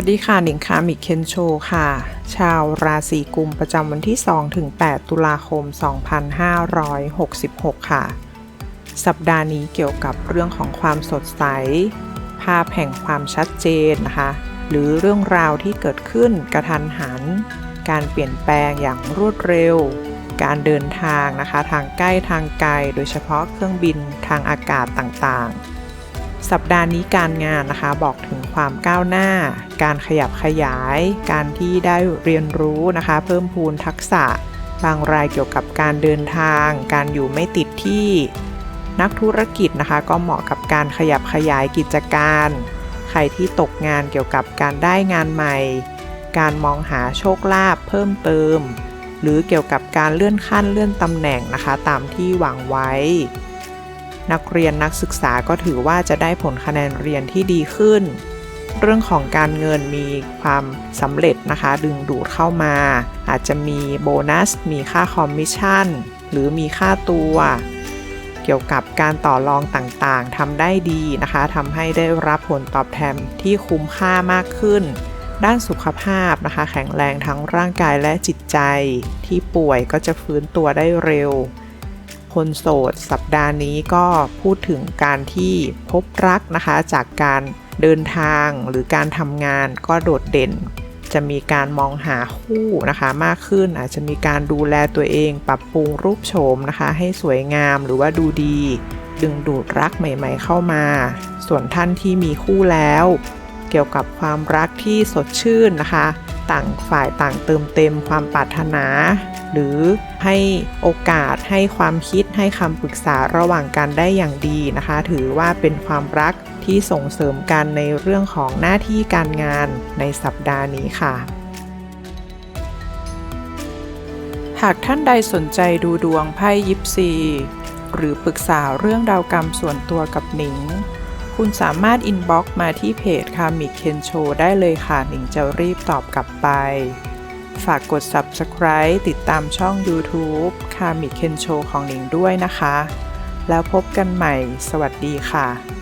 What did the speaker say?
วัสดีค่ะ หนิงคามิเคนโชค่ะ ชาวราศีกุมประจำวันที่ 2 ถึง 8 ตุลาคม 2566 ค่ะ สัปดาห์นี้เกี่ยวกับเรื่องของความสดใส ภาพแห่งความชัดเจนนะคะ หรือเรื่องราวที่เกิดขึ้นกระทันหัน การเปลี่ยนแปลงอย่างรวดเร็ว การเดินทางนะคะ ทางใกล้ทางไกล โดยเฉพาะเครื่องบินทางอากาศต่างๆ สัปดาห์นี้การงานนะคะบอกถึง ความก้าวหน้า การขยับขยาย การที่ได้เรียนรู้นะคะ เพิ่มพูนทักษะ บางรายเกี่ยวกับการเดินทาง การอยู่ไม่ติดที่ นักธุรกิจนะคะ ก็เหมาะกับการขยับขยายกิจการ ใครที่ตกงานเกี่ยวกับการได้งานใหม่ การมองหาโชคลาภเพิ่มเติม หรือเกี่ยวกับการเลื่อนขั้นเลื่อนตำแหน่งนะคะ ตามที่หวังไว้นักเรียนนักศึกษาก็ถือว่าจะได้ผลคะแนนเรียนที่ดีขึ้น เรื่องของการเงินมีความสำเร็จนะคะ ดึงดูดเข้ามา อาจจะมีโบนัส มีค่าคอมมิชชั่น หรือมีค่าตัว เกี่ยวกับการต่อรองต่างๆทำได้ดีนะคะทำให้ได้รับผลตอบแทนที่คุ้มค่ามากขึ้น ด้านสุขภาพนะคะ แข็งแรงทั้งร่างกายและจิตใจ ที่ป่วยก็จะฟื้นตัวได้เร็ว คนโสด สัปดาห์นี้ก็พูดถึงการที่พบรักนะคะ จากการเดินทางหรือการทำงานก็โดดเด่น จะมีการมองหาคู่นะคะมากขึ้นอาจจะมีการดูแลตัวเอง ปรับปรุงรูปโฉมนะคะ ให้สวยงามหรือว่าดูดีดึงดูดรักใหม่ ๆ เข้ามา ส่วนท่านที่มีคู่แล้ว เกี่ยวกับความรักที่สดชื่นนะคะ ต่างฝ่ายต่างเติมเต็มความปรารถนา หรือให้โอกาสให้ความคิดให้คำปรึกษาระหว่างกันได้อย่างดีนะคะ ถือว่าเป็นความรักที่ส่งเสริมกันในเรื่องของหน้าที่การงานในสัปดาห์นี้ค่ะหากท่านใดสนใจดูดวงไพ่ยิปซี หรือปรึกษาเรื่องดาวกรรมส่วนตัวกับหนิง คุณสามารถอินบ็อกซ์มาที่เพจคามิเคนโชได้เลยค่ะหนิงจะรีบตอบกลับไป ฝากกด Subscribe ติดตามช่อง YouTube คามิเคนโชของหนิงด้วยนะคะ แล้วพบกันใหม่ สวัสดีค่ะ